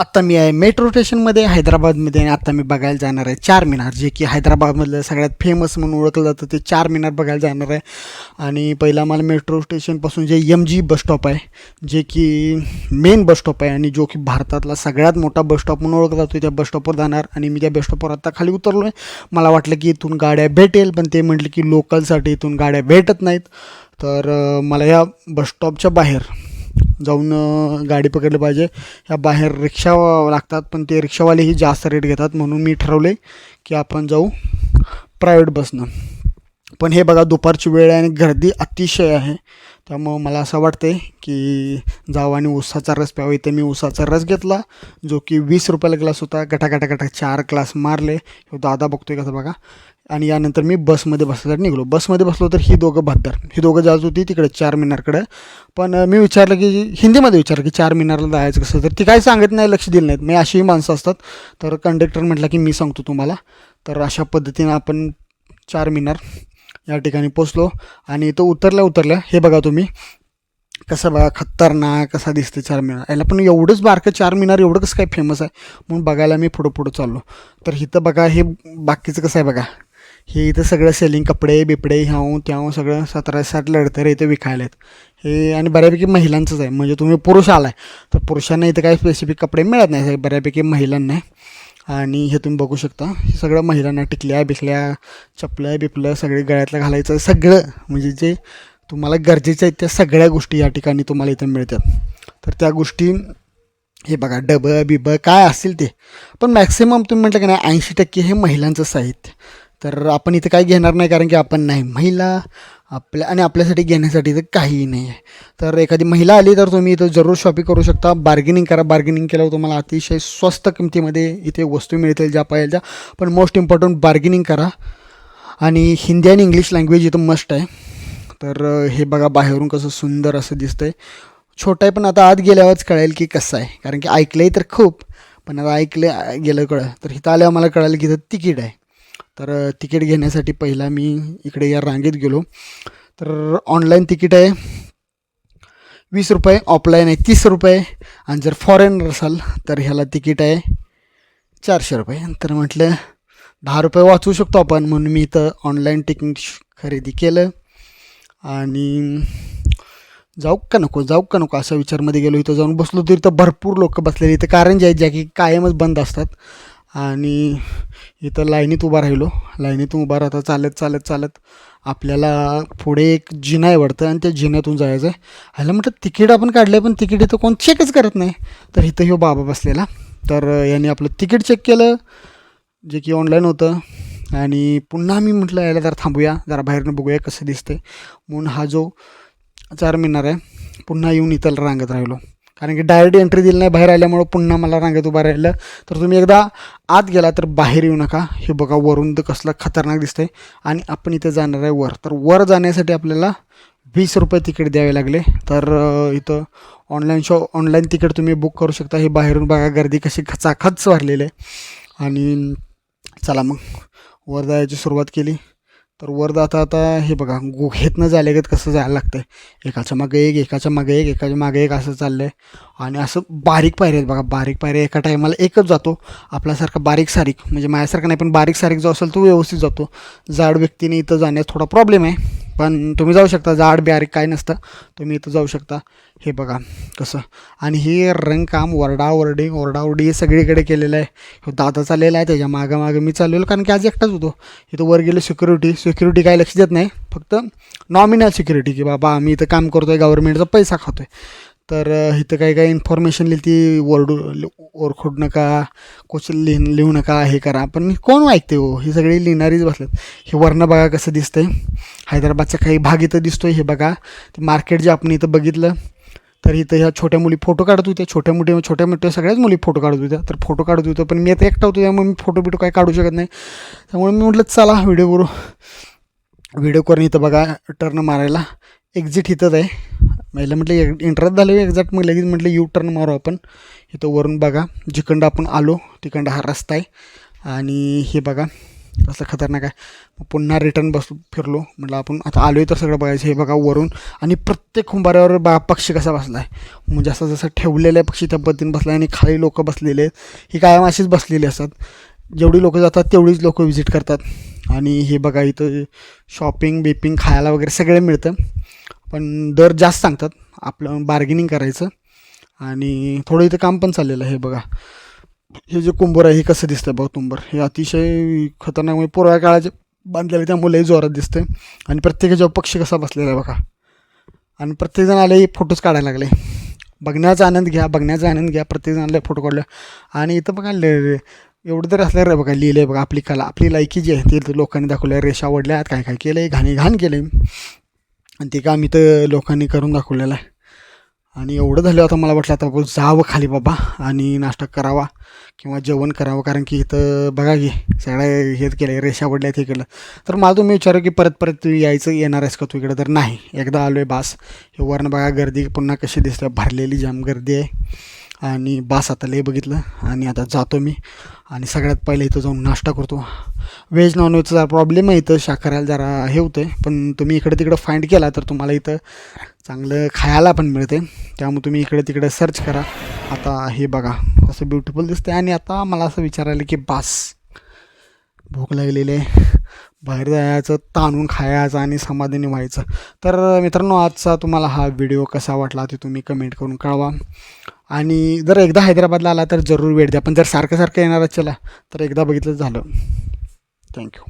आत्ता मी आहे मेट्रो स्टेशनमध्ये हैदराबादमध्ये आणि आत्ता मी बघायला जाणार आहे चार मिनार जे की हैदराबादमधलं सगळ्यात फेमस म्हणून ओळखलं जातं ते चार मिनार बघायला जाणार आहे. आणि पहिला मला मेट्रो स्टेशनपासून जे एम जी बस स्टॉप आहे जे की मेन बस स्टॉप आहे आणि जो की भारतातला सगळ्यात मोठा बस स्टॉप म्हणून ओळखला जातो त्या बस स्टॉपवर जाणार. आणि मी त्या बस स्टॉपवर आत्ता खाली उतरलो आहे मला वाटलं की इथून गाड्या भेटेल पण ते म्हटलं की लोकलसाठी इथून गाड्या भेटत नाहीत. तर मला या बस स्टॉपच्या बाहेर जाऊन गाडी पकडली पाहिजे. ह्या बाहेर रिक्षा लागतात पण ते रिक्षावालेही जास्त रेट घेतात. म्हणून मी ठरवले की आपण जाऊ प्रायव्हेट बसनं पण हे बघा दुपारची वेळ आहे आणि गर्दी अतिशय आहे. त्यामुळं मला असं वाटते की जावं आणि उसाचा रस प्यावा. इथे मी उसाचा रस घेतला जो की वीस रुपयाला ग्लास होता. गटा गटा गटा चार ग्लास मारले. हो दादा बघतोय कसं बघा. आणि यानंतर मी बसमध्ये बसल्यासाठी निघलो. बसमध्ये बसलो तर ही दोघं भाद्दार ही दोघं जात होती तिकडे चार मिनारकडे. पण मी विचारलं की हिंदीमध्ये विचारलं की चार मिनारला जायचं कसं? तर ती काही सांगत नाही लक्ष दिलं नाहीत. मी अशीही माणसं असतात. तर कंडक्टर म्हटलं की मी सांगतो तुम्हाला. तर अशा पद्धतीनं आपण चार मिनार या ठिकाणी पोचलो. आणि इथं उतरल्या उतरल्या हे बघा तुम्ही कसं बघा खतरनाक कसा दिसते चार मिनार. याला पण एवढंच बारकं चार मिनार एवढं कसं काय फेमस आहे म्हणून बघायला मी पुढं पुढं चाललो. तर इथं बघा हे बाकीचं कसं आहे बघा हे इथं सगळं सेलिंग कपडे बिपडे ह्याव त्याव सगळं सतरा साठ लढतरे इथं विकायला आहेत. हे आणि बऱ्यापैकी महिलांचंच आहे म्हणजे तुम्ही पुरुष आलाय तर पुरुषांना इथं काही स्पेसिफिक कपडे मिळत नाही बऱ्यापैकी महिलांना. आहे. आणि हे तुम्ही बघू शकता हे सगळं महिलांना टिकल्या बिकल्या चपल्या बिपल्या सगळे गळ्यातलं घालायचं सगळं म्हणजे जे तुम्हाला गरजेचं आहे त्या सगळ्या गोष्टी या ठिकाणी तुम्हाला इथं मिळतात. तर त्या गोष्टी हे बघा डबं बिबं काय असेल ते. पण मॅक्सिमम तुम्ही म्हटलं की नाही ऐंशी टक्के हे महिलांचं साहित्य तर आपण इथं काय घेणार नाही कारण की आपण नाही. महिला आपल्या आणि आपल्यासाठी घेण्यासाठी तर काहीही नाही आहे. तर एखादी महिला आली तर तुम्ही इथं जरूर शॉपिंग करू शकता. बार्गेनिंग करा. बार्गेनिंग केल्यावर तुम्हाला अतिशय स्वस्त किमतीमध्ये इथे वस्तू मिळतील ज्या पाहिजे त्या. पण मोस्ट इम्पॉर्टंट बार्गेनिंग करा. आणि हिंदी आणि इंग्लिश लँग्वेज इथं मस्ट आहे. तर हे बघा बाहेरून कसं सुंदर असं दिसतं आहे छोटं आहे पण आता आत गेल्यावरच कळेल की कसं आहे. कारण की ऐकलंही तर खूप. पण आता ऐकलं गेलं कळलं. तर इथं आल्यावर मला कळालं की इथं तिकीट आहे. तर तिकीट घेण्यासाठी पहिला मी इकडे या रांगेत गेलो. तर ऑनलाईन तिकीट आहे. वीस रुपये ऑफलाईन आहे तीस रुपये. आणि जर फॉरेनर असाल तर ह्याला तिकीट आहे चारशे रुपये. तर म्हटलं दहा रुपये वाचवू शकतो आपण. म्हणून मी इथं ऑनलाईन तिकीट खरेदी केलं. आणि जाऊ का नको जाऊ का नको असा विचारमध्ये गेलो. इथं जाऊन बसलो तर इथं भरपूर लोक बसलेले इथं कारंजे आहेत ज्या की कायमच बंद असतात. आणि इथं लाईनीत उभा राहिलो. लाईनीत उभा राहता चालत चालत चालत आपल्याला पुढे एक जिना आहे वाटतं आणि त्या जिन्यातून जायचं आहे. ह्याला म्हटलं तिकीट आपण काढलं आहे पण तिकीट इथं कोण चेकच करत नाही. तर इथं ह्यो बाबा बसलेला. तर याने आपलं तिकीट चेक केलं जे की ऑनलाईन होतं. आणि पुन्हा मी म्हटलं यायला जरा थांबूया जरा बाहेरनं बघूया कसं दिसतंय. म्हणून हा जो चार मिनार आहे पुन्हा येऊन इथं रांगत राहिलो. कारण की डायरेक्ट एंट्री दिली नाही बाहेर आल्यामुळं पुन्हा मला रांगेत उभं राहिलं. तर तुम्ही एकदा आत गेला तर बाहेर येऊ नका. हे बघा वरून तर कसलं खतरनाक दिसतंय. आणि आपण इथं जाणार आहे वर. तर वर जाण्यासाठी आपल्याला वीस रुपये तिकीट द्यावे लागले. तर इथं ऑनलाईन शॉ ऑनलाईन तिकीट तुम्ही बुक करू शकता. हे बाहेरून बघा गर्दी कशी खचाखच वाढलेली आहे. आणि चला मग वर जायची सुरुवात केली. तर वर जाता आता हे बघा गुहेतनं जायला कसं जायला लागतं आहे एकाच्या मागे एक एकाच्या मागे एक एकाच्या मागे एक असं चाललं आहे आणि असं बारीक पायऱ्या आहेत बघा बारीक पायऱ्या एका टायमाला एकच जातो. आपल्यासारखा बारीक सारीक म्हणजे माझ्यासारखा नाही पण बारीक सारीक जो असेल तो व्यवस्थित जातो. जाड व्यक्तीने इथं जाण्यास थोडा प्रॉब्लेम आहे. पण तुम्ही जाऊ शकता जाड बारीक काय नसतं. तुम्ही इथं जाऊ शकता. हे बघा कसं. आणि हे रंगकाम वरडावरडी ओरडाओरडी हे सगळीकडे केलेलं आहे. ह्यो दादा चाललेला आहे त्याच्या मागं मागं मी चाललेलो कारण की आज एकटाच होतो. इथं वर गेलो सिक्युरिटी सिक्युरिटी काय लक्ष देत नाही. फक्त नॉमिनल सिक्युरिटी की बाबा आम्ही इथं काम करतो आहे गव्हर्नमेंटचा पैसा खातो आहे तर इथं काही काही इन्फॉर्मेशन लिहिली ती ओरडू ओरखोड नका कुछ लिहिण लिहू नका हे करा. पण कोण ऐकते हो? ही सगळी लिहिणारीच बसलेत. हे वर्ण बघा कसं दिसतंय. हैदराबादचा काही भाग इथं दिसतोय हे बघा. ते मार्केट जे आपण इथं बघितलं तर इथं ह्या छोट्या मुली फोटो काढत होत्या. छोट्या मोठ्या छोट्या मोठ्या सगळ्याच मुली फोटो काढत होत्या. तर फोटो काढत होतो पण मी आता एकटा होतो त्यामुळे मी फोटो बिटो काही काढू शकत नाही. त्यामुळे मी म्हटलं चला व्हिडिओ करू. व्हिडिओ करून इथं बघा टर्न मारायला. एक्झिट इथंच आहे. महिला म्हटलं इंटरेस्ट झालं एक्झॅक्ट मग लगेच म्हटलं यू टर्न मारू आपण. इथं वरून बघा जिकडं आपण आलो तिकडं हा रस्ता आहे. आणि हे बघा असं खतरनाक आहे. मग पुन्हा रिटर्न बसू फिरलो. म्हटलं आपण आता आलो आहे तर सगळं बघायचं. हे बघा वरून. आणि प्रत्येक खुंबाऱ्यावर बा पक्षी कसा बसला आहे म्हणजे असं जसं ठेवलेलं आहे पक्षी त्या पद्धतीने बसला आहे आणि खाली लोक बसलेले आहेत. ही कायम अशीच बसलेली असतात. जेवढी लोकं जातात तेवढीच लोक व्हिजिट करतात. आणि हे बघा इथं शॉपिंग बिपिंग खायला वगैरे सगळं मिळतं. पण दर जास्त सांगतात आपलं बार्गेनिंग करायचं आणि थोडं इथं काम पण चाललेलं आहे हे बघा. हे जे कुंभर आहे हे कसं दिसतं बघ तुंबर हे अतिशय खतरनाक म्हणजे पूर्व काळाचे बांधलेले त्यामुळे जोरात दिसतं आणि प्रत्येकाच्या पक्षी कसा बसलेला आहे बघा. आणि प्रत्येकजण आले फोटोज काढायला लागले. बघण्याचा आनंद घ्या बघण्याचा आनंद घ्या. प्रत्येकजण आले फोटो काढले. आणि इथं बघा एवढं तरी असलं रे बघा लिहिलं आहे बघा आपली कला. आपली लायकी जी आहे ती लोकांनी दाखवली आहे. रेषा ओढल्या काय काय केलं आहे घाणी घाण केलं आहे आणि ते काम इथं लोकांनी करून दाखवलेलं आहे. आणि एवढं झालं आता मला वाटलं आता आपण जावं खाली बाबा आणि नाश्ता करावा किंवा जेवण करावं. कारण की इथं बघा की सगळ्या हेच केलं आहे रेषा पडल्या हे केलं. तर मला तुम्ही विचारू की परत परत तू यायचं येणार आहेस का तू इकडं? तर नाही. एकदा आलो आहे बास. हे वरण बघा गर्दी पुन्हा कशी दिसते? भरलेली जाम गर्दी आहे. आणि बास आता लय बघितलं. आणि आता जातो मी. आणि सगळ्यात पहिले इथं जाऊन नाश्ता करतो. व्हेज नॉनव्हेजचा जरा प्रॉब्लेम आहे इथं. शाकाहाराला जरा हे होतं आहे पण तुम्ही इकडे तिकडं फाइंड केला तर तुम्हाला इथं चांगलं खायला पण मिळते. त्यामुळे तुम्ही इकडे तिकडे सर्च करा. आता हे बघा असं ब्युटिफुल दिसते आणि आता मला असं विचारायला की बास भूक लागलेली आहे. बाहेर जायचं ताणून खायचं आणि समाधानी व्हायचं तर मित्रांनो आजचा तुम्हाला हा व्हिडिओ कसा वाटला ते तुम्ही कमेंट करून कळवा. आणि जर एकदा हैदराबादला आला तर जरूर वेळ द्या. पण जर सारखं सारखं येणार चला तर एकदा बघितलं झालं. थँक्यू